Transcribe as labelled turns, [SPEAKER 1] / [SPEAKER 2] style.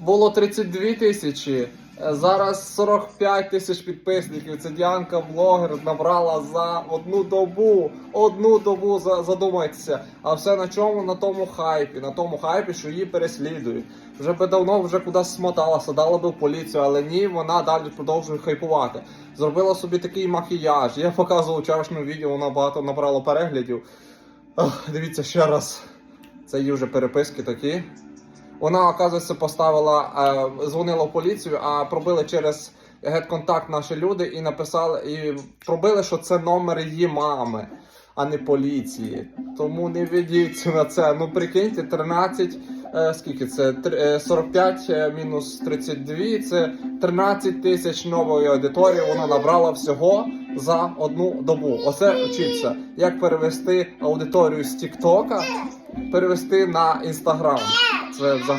[SPEAKER 1] було 32 тисячі. е, Зараз 45 тисяч підписників. Це Діанка блогер набрала за одну добу. Одну добу за- задумайтеся. А все на чому? На тому хайпі. На тому хайпі, що її переслідують. Вже би давно вже кудись смоталася, дала би в поліцію, але ні, вона далі продовжує хайпувати. Зробила собі такий макіяж. Я показував вчорашньому відео, вона багато набрало переглядів. Ох, дивіться ще раз. Це її вже переписки такі. Вона, оказується, поставила, е, дзвонила в поліцію, а пробили через гет-контакт наші люди і написали, і пробили, що це номер її мами, а не поліції. Тому не ведіться на це. Ну прикиньте, 13, е, скільки це? Тр- е, 45 е, мінус 32, це 13 тисяч нової аудиторії вона набрала всього за одну добу. Оце вчиться, як перевести аудиторію з Тіктока, перевести на Інстаграм. Це взагалі.